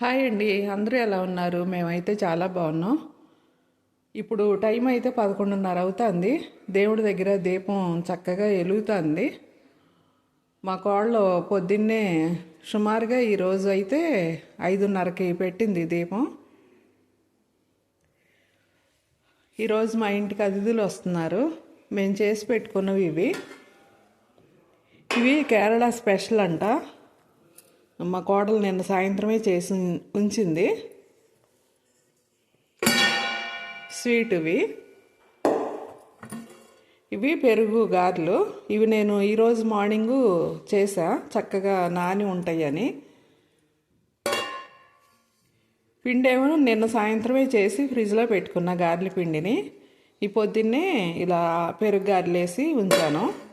Hi అండి అందరూ ఎలా ఉన్నారు? మేమైతే చాలా బాగున్నాం. ఇప్పుడు టైం అయితే పదకొండున్నర అవుతుంది. దేవుడి దగ్గర దీపం చక్కగా వెలుగుతుంది. మా కోళ్ళు పొద్దున్నే సుమారుగా ఈరోజు అయితే ఐదున్నరకి పెట్టింది దీపం. ఈరోజు మా ఇంటికి అతిథులు వస్తున్నారు. మేము చేసి పెట్టుకున్నవి ఇవి. ఇవి కేరళ స్పెషల్ అంట. మా కోడలు నిన్న సాయంత్రమే చేసి ఉంచింది. స్వీట్ ఇవి ఇవి పెరుగు గారెలు. ఇవి నేను ఈరోజు మార్నింగు చేసా. చక్కగా నాని ఉంటాయని. పిండి ఏమో నిన్న సాయంత్రమే చేసి ఫ్రిడ్జ్లో పెట్టుకున్న గార్లి పిండిని. ఈ పొద్దున్నే ఇలా పెరుగు గారెలు వేసి ఉంచాను.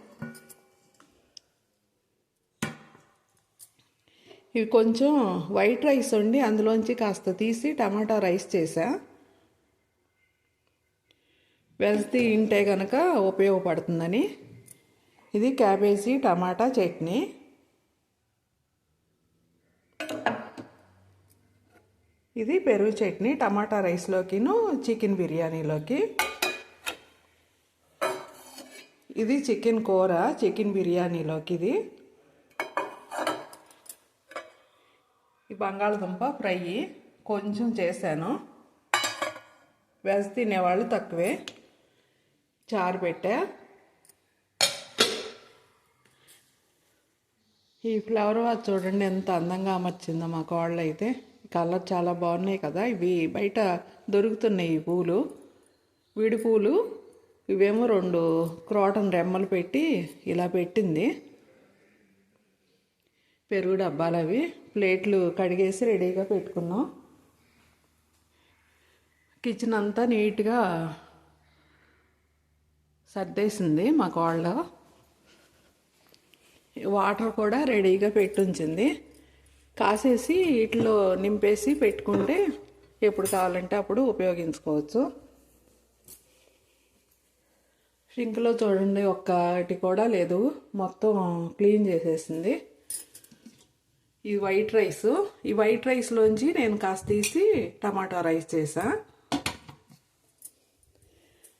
ఇవి కొంచెం వైట్ రైస్ వండి అందులోంచి కాస్త తీసి టమాటా రైస్ చేసా వెళ్తే తింటే కనుక ఉపయోగపడుతుందని. ఇది క్యాబేజీ టమాటా చట్నీ. ఇది పెరుగు చట్నీ టమాటా రైస్లోకిను చికెన్ బిర్యానీలోకి. ఇది చికెన్ కూర చికెన్ బిర్యానీలోకి ఇది ఈ బంగాళదుంప ఫ్రై కొంచెం చేశాను. వెజ్ తినేవాళ్ళు తక్కువే. చారు పెట్టా. ఈ ఫ్లవర్ వాజ్ చూడండి ఎంత అందంగా అమర్చిందో మా కోళ్ళు అయితే కలర్ చాలా బాగున్నాయి కదా. ఇవి బయట దొరుకుతున్నాయి ఈ పూలు. విడి పూలు ఇవేమో రెండు క్రోటన్ రెమ్మలు పెట్టి ఇలా పెట్టింది. పెరుగు డబ్బాలు అవి ప్లేట్లు కడిగేసి రెడీగా పెట్టుకున్నాం. కిచెన్ అంతా నీట్గా సర్దేసింది మా కోళ్ళ. వాటర్ కూడా రెడీగా పెట్టుంచింది. కాసేసి వీటిలో నింపేసి పెట్టుకుంటే ఎప్పుడు కావాలంటే అప్పుడు ఉపయోగించుకోవచ్చు. షింక్లో చూడండి ఒక్కటి కూడా లేదు. మొత్తం క్లీన్ చేసేసింది. ఈ వైట్ రైస్. ఈ వైట్ రైస్లోంచి నేను కాస్త తీసి టమాటా రైస్ చేసా.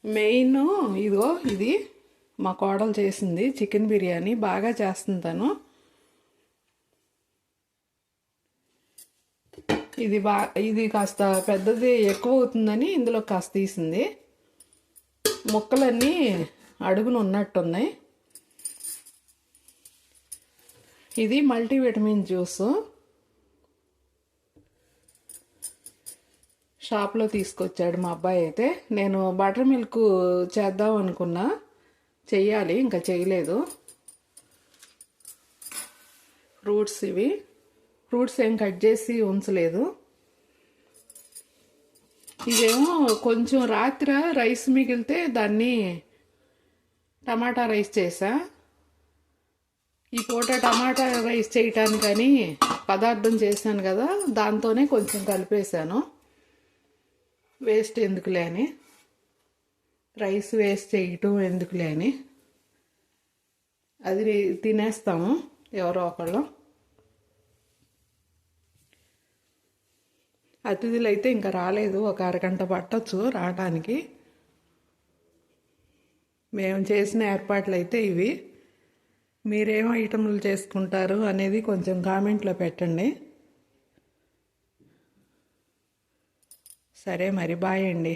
మెయిన్ ఇదిగో ఇది మా కోడలు చేసింది చికెన్ బిర్యానీ. బాగా చేస్తుంది తను. ఇది బా ఇది కాస్త పెద్దది ఎక్కువ అవుతుందని ఇందులో కాస్త తీసింది. ముక్కలన్నీ అడుగున ఉన్నట్టున్నాయి. ఇది మల్టీవిటమిన్ జ్యూస్. షాప్లో తీసుకొచ్చాడు మా అబ్బాయి అయితే. నేను బటర్ మిల్క్ చేద్దాం అనుకున్నా. చెయ్యాలి ఇంకా చేయలేదు ఫ్రూట్స్ ఇవి. ఫ్రూట్స్ ఏం కట్ చేసి ఉంచలేదు. ఇదేమో కొంచెం రాత్రి రైస్ మిగిలితే దాన్ని టమాటా రైస్ చేసా. ఈ పూట టమాటా రైస్ చేయటానికని పదార్థం చేశాను కదా దాంతోనే కొంచెం కలిపేశాను. వేస్ట్ ఎందుకులే అని. రైస్ వేస్ట్ చేయటం ఎందుకులే అని. అది తినేస్తాము ఎవరో ఒకళ్ళు. అతిథులు అయితే ఇంకా రాలేదు ఒక అరగంట పట్టచ్చు రావడానికి మేము చేసిన ఏర్పాట్లు అయితే ఇవి. మీరేం ఐటమ్లు చేసుకుంటారు అనేది కొంచెం కామెంట్లో పెట్టండి. సరే మరి బాయ్ అండి.